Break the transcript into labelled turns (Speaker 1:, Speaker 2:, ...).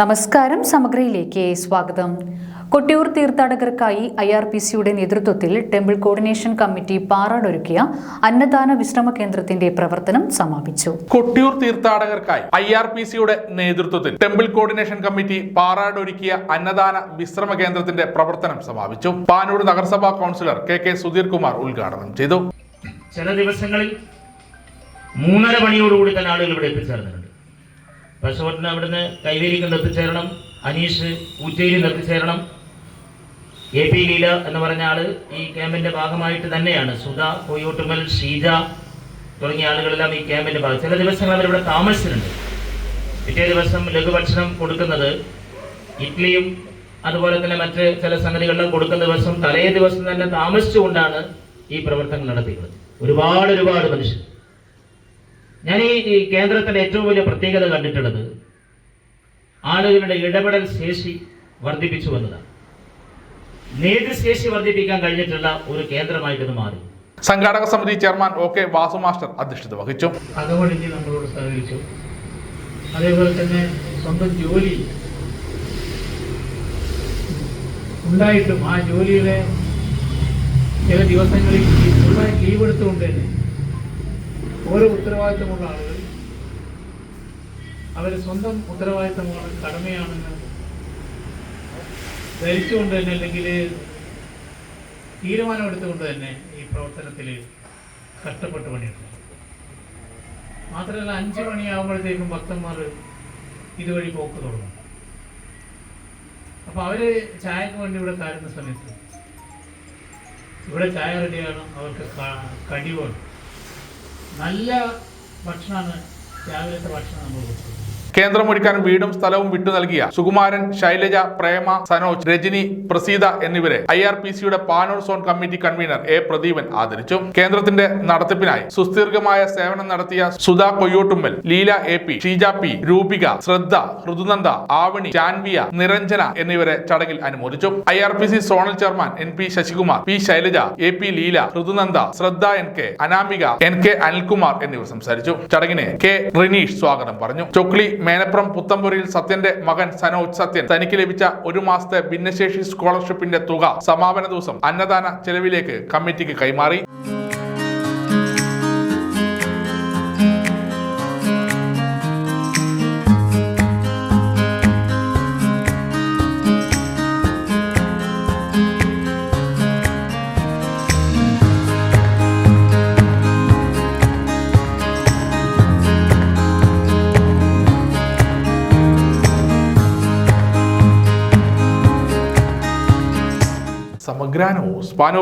Speaker 1: നമസ്കാരം സമഗ്രയിലേക്ക് സ്വാഗതം. കൊട്ടിയൂർ തീർത്ഥാടകർക്കായി ഐ ആർ പി സിയുടെ നേതൃത്വത്തിൽ ടെമ്പിൾ കോർഡിനേഷൻ കമ്മിറ്റി പാറാടൊരുക്കിയ അന്നദാന വിശ്രമ കേന്ദ്രത്തിന്റെ പ്രവർത്തനം സമാപിച്ചു.
Speaker 2: കൊട്ടിയൂർ തീർത്ഥാടകർക്കായി ഐ ആർ പി സിയുടെ നേതൃത്വത്തിൽ ടെമ്പിൾ കോർഡിനേഷൻ കമ്മിറ്റി പാറാടൊരുക്കിയ അന്നദാന വിശ്രമ കേന്ദ്രത്തിന്റെ പ്രവർത്തനം സമാപിച്ചു. പാനൂർ നഗരസഭാ councillor K K Sudheer Kumar ഉദ്ഘാടനം ചെയ്തു.
Speaker 3: ചില ദിവസങ്ങളിൽ മൂന്നര മണിയോടുകൂടി തന്നെ ആളുകൾ ഇവിടെ എത്തിച്ചേർന്നിട്ടുണ്ട് പശുവട്ടിന് അവിടുന്ന് കൈവേലിക്ക് എത്തിച്ചേരണം അനീഷ് ഊച്ചേരിയിൽ എത്തിച്ചേരണം എ പി ലീല എന്ന് പറഞ്ഞ ആൾ ഈ ക്യാമ്പിന്റെ ഭാഗമായിട്ട് തന്നെയാണ്. സുധ കൊയ്യോട്ടുമൽ ഷീജ തുടങ്ങിയ ആളുകളെല്ലാം ഈ ക്യാമ്പിന്റെ ഭാഗം. ചില ദിവസങ്ങൾ അവരിവിടെ താമസിച്ചിട്ടുണ്ട്. പിറ്റേ ദിവസം ലഘുഭക്ഷണം കൊടുക്കുന്നത് ഇഡ്ലിയും അതുപോലെ തന്നെ മറ്റ് ചില സംഗതികളിലും കൊടുക്കുന്ന ദിവസം തലേ ദിവസം തന്നെ താമസിച്ചുകൊണ്ടാണ് ഈ പ്രവർത്തനങ്ങൾ നടത്തിയിട്ടുള്ളത്. ഒരുപാട് ഒരുപാട് മനുഷ്യർ. ഞാൻ ഈ കേന്ദ്രത്തിന്റെ ഏറ്റവും വലിയ പ്രത്യേകത കണ്ടിട്ടുള്ളത് ആളുകളുടെ ഇടപെടൽ ശേഷി വർദ്ധിപ്പിച്ചു എന്നതാണ്. നേതൃശേഷി വർദ്ധിപ്പിക്കാൻ കഴിഞ്ഞിട്ടുള്ള ഒരു കേന്ദ്രമായിട്ട് ഇത് മാറി.
Speaker 2: സംഘാടക സമിതി chairman O K Vasu master അധ്യക്ഷത വഹിച്ചു.
Speaker 4: അകമണിഞ്ഞ് നമ്മളോട് സഹകരിച്ചു. അതേപോലെ തന്നെ സ്വന്തം ജോലി ഉണ്ടായിട്ടും ആ ജോലിയുടെ ചില ദിവസങ്ങളിൽ ലീവ് എടുത്തുകൊണ്ട് തന്നെ ഓരോ ഉത്തരവാദിത്തമുള്ള ആളുകൾ അവർ സ്വന്തം ഉത്തരവാദിത്തമാണ് കടമയാണെന്ന് ധരിച്ചുകൊണ്ട് തന്നെ അല്ലെങ്കിൽ തീരുമാനമെടുത്തുകൊണ്ട് തന്നെ ഈ പ്രവർത്തനത്തിൽ കഷ്ടപ്പെട്ട് പണിയെടുക്കും. മാത്രമല്ല അഞ്ച് മണിയാകുമ്പോഴത്തേക്കും ഭക്തന്മാർ ഇതുവഴി പോക്ക് തുടങ്ങും. അപ്പോൾ അവർ ചായക്ക് വേണ്ടി ഇവിടെ കയറുന്ന സമയത്ത് ഇവിടെ ചായ റെഡിയാണ് അവർക്ക് കടി നല്ല ഭക്ഷണമാണ് രാവിലത്തെ ഭക്ഷണം നമ്മൾ കൊടുക്കുന്നത്.
Speaker 2: കേന്ദ്രമൊരുക്കാൻ വീടും സ്ഥലവും വിട്ടു നൽകിയ സുകുമാരൻ ശൈലജ പ്രേമ സനോജ് രജനി പ്രസീത എന്നിവരെ ഐ ആർ പി സിയുടെ Panoor zone committee convener A Pradeepan ആദരിച്ചു. കേന്ദ്രത്തിന്റെ നടത്തിപ്പിനായി സുസ്ഥീർഘമായ സേവനം നടത്തിയ Sudha Koyyottummal Leela A P Sheeja P Roopika Shraddha Hridunanda Avani Janvia Niranjana എന്നിവരെ ചടങ്ങിൽ അനുമോദിച്ചു. I R P C zonal chairman N P Sasikumar P Shailaja A P Leela Hridunanda Shraddha N K Anamika N K Anilkumar എന്നിവർ സംസാരിച്ചു. ചടങ്ങിന് K Rineesh സ്വാഗതം പറഞ്ഞു. ചൊക്ലി മേനപ്രം പുത്തമ്പുരയിൽ സത്യന്റെ മകൻ സനോജ് സത്യൻ തനിക്ക് ലഭിച്ച ഒരു മാസത്തെ ഭിന്നശേഷി സ്കോളർഷിപ്പിന്റെ തുക സമാപന ദിവസം അന്നദാന ചെലവിലേക്ക് കമ്മിറ്റിക്ക് കൈമാറി. സമഗ്ര ന്യൂസ് പാനൂർ